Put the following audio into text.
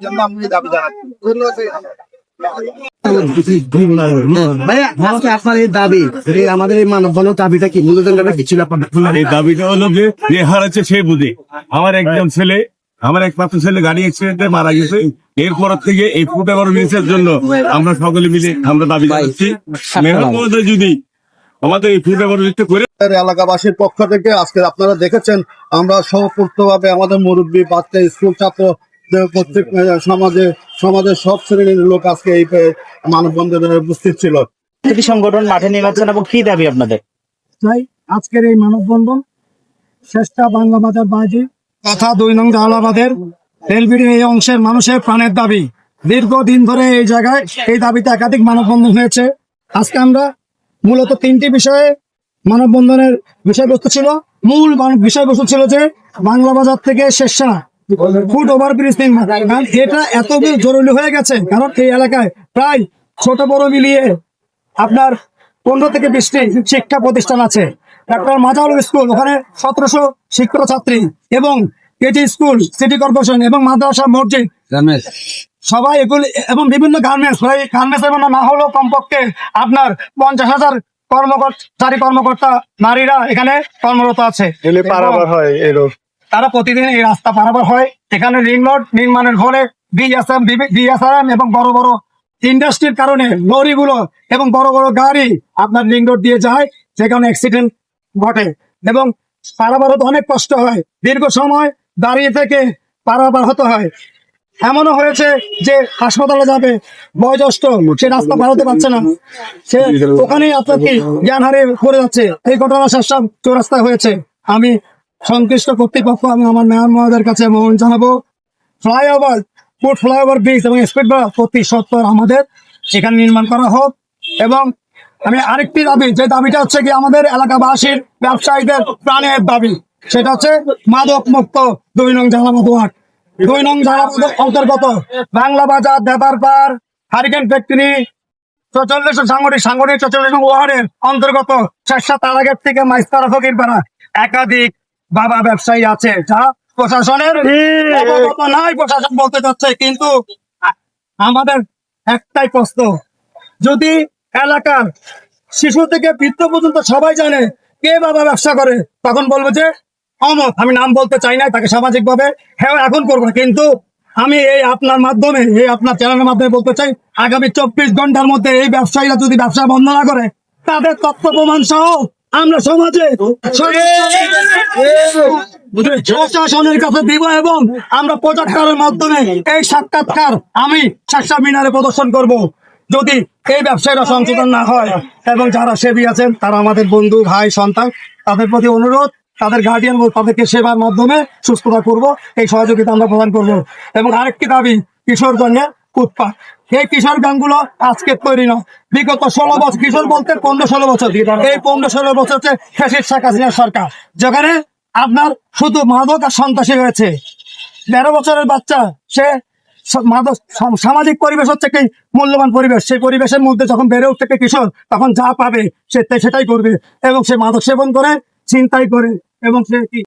জন্য আমি দাবি জানাচ্ছি এরপর থেকে এই ফুট মিনিটের জন্য আমরা সকলে মিলে আমরা দাবি জানাচ্ছি যদি আমাদের এই ফুট করে এলাকাবাসীর পক্ষ থেকে আজকে আপনারা দেখেছেন, আমরা ভাবে আমাদের মুরব্বী বাচ্চা স্কুল ছাত্র প্রত্যেক সমাজে সমাজের সব শ্রেণির লোক আজকে এই মানববন্ধনে উপস্থিত ছিল। সংগঠন মাঠে নেমেছেন এবং কি দাবি আপনাদের? তাই আজকের এই মানববন্ধন শেষটা বাংলা বাজার বাজি কথা দুই নং জালাবাদের রেলবিড়ির এই অংশের মানুষের প্রাণের দাবি। দীর্ঘদিন ধরে এই জায়গায় এই দাবিতে একাধিক মানববন্ধন হয়েছে। আজকে আমরা মূলত তিনটি বিষয়ে মানববন্ধনের বিষয়বস্তু ছিল। মূল মান- বিষয়বস্তু ছিল যে বাংলা বাজার থেকে শেষা ফুট ওভার ব্রিজ নির্মাণ কারণ এটা এত বেশি জরুরি হয়ে গেছে কারণ এই এলাকায় প্রায় ছোট বড় মিলিয়ে আপনার পনেরো থেকে বিশটি শিক্ষা প্রতিষ্ঠান আছে। ডক্টর মাজাউল স্কুল ওখানে সতেরোশো শিক্ষক ছাত্রী এবং কেটি স্কুল সিটি কর্পোরেশন এবং মাদ্রাসা মসজিদ। সবাই এগুলি এবং বিভিন্ন গার্মেন্টস প্রায় গার্মেন্টস এর মধ্যে না হলেও কমপক্ষে আপনার পঞ্চাশ হাজার কর্মকর্তারি কর্মকর্তা নারীরা এখানে কর্মরত আছে। হয় তারা প্রতিদিন এই রাস্তা পারাবার হয়। এখানে রিং রোড নির্মাণের ফলে বিএসএম বিএসআরএম এবং বড় বড় ইন্ডাস্ট্রির কারণে লরিগুলো এবং বড় বড় গাড়ি আপনার রিং রোড দিয়ে যায়, যেখানে অ্যাক্সিডেন্ট ঘটে। এবং পারাবার হতে অনেক কষ্ট হয়। দীর্ঘ সময় দাঁড়িয়ে থেকে পারাবার হতে হয়। এমনও হয়েছে যে হাসপাতালে যাবে বয়োজ্যেষ্ঠ, সে রাস্তা হতে পারছে না। সে ওখানেই আপনার কি জ্ঞান হারিয়ে পড়ে যাচ্ছে। এই ঘটনা শেষম চৌরাস্তায় হয়েছে। আমি সংশ্লিষ্ট কর্তৃপক্ষ আমি আমার মেয়র মহোদয়ের কাছে মন জানাব। ফ্লাইওভার ফুট ফ্লাইওভার ব্রিজ এবং স্পিড ব্রেকার প্রতি সত্তর আমাদের সেখানে নির্মাণ করা হোক। এবং আমি আরেকটি দাবি, যে দাবিটা হচ্ছে কি আমাদের এলাকাবাসীর, ব্যবসায়ীদের প্রাণের দাবি। সেটা হচ্ছে মাদক মুক্ত দুই নং জ্বালামতো ওয়ার্ড। দুই নং জ্বালামতো অন্তর্গত বাংলা বাজার, দেবার পার, হারিকেন ফ্যাক্টরি চল্লিশ সাংগঠনিক সাংগঠনিক চল্লিশ ওয়ার্ডের অন্তর্গত শেষা তারাগেট থেকে মাইস্তারা ফকিরপাড়া একাধিক বাবা ব্যবসায়ী আছে যা প্রশাসনের নাই প্রশাসন বলতে চাচ্ছে কিন্তু আমাদের একটাই প্রশ্ন যদি এলাকার শিশু থেকে বৃদ্ধ পর্যন্ত সবাই জানে কে বাবা ব্যবসা করে তখন বলব যে অমত আমি নাম বলতে চাই না তাকে সামাজিক ভাবে হ্যাঁ এখন করব না। কিন্তু আমি এই আপনার মাধ্যমে এই আপনার চ্যানেলের মাধ্যমে বলতে চাই আগামী চব্বিশ ঘণ্টার মধ্যে এই ব্যবসায়ীরা যদি ব্যবসা বন্ধ না করে তাদের তথ্য প্রমাণ সহ আমরা সমাজে প্রশাসনের কাছে দিব এবং আমরা প্রচারকারের মাধ্যমে এই সাক্ষাৎকার আমি শাসা মিনারে প্রদর্শন করব। যদি এই ব্যবসায়ীরা সংশোধন না হয় এবং যারা সেবী আছেন, তারা আমাদের বন্ধু, ভাই, সন্তান, তাদের প্রতি অনুরোধ, তাদের গার্ডিয়ান তাদেরকে সেবার মাধ্যমে সুস্থতা করব, এই সহযোগিতা আমরা প্রদান করব। এবং আরেকটি দাবি, কিশোর জন্য উৎপাদ এই কিশোর গানগুলো আজকে তৈরি নয় বিগত ষোলো বছর কিশোর বলতে পনেরো ষোলো বছর। এই পনেরো ষোলো বছর হচ্ছে শেষের শেখ হাসিনার সরকার। যেখানে আপনার শুধু মাদক আর সন্ত্রাসী হয়েছে তেরো বছরের বাচ্চা, সে মাদক সামাজিক পরিবেশ হচ্ছে কি? মূল্যবান পরিবেশ। সেই পরিবেশের মধ্যে যখন বেড়ে উঠতে কিশোর? তখন যা পাবে, সে সেটাই করবে। এবং সে মাদক সেবন করে, চিন্তাই করে। এবং সে কি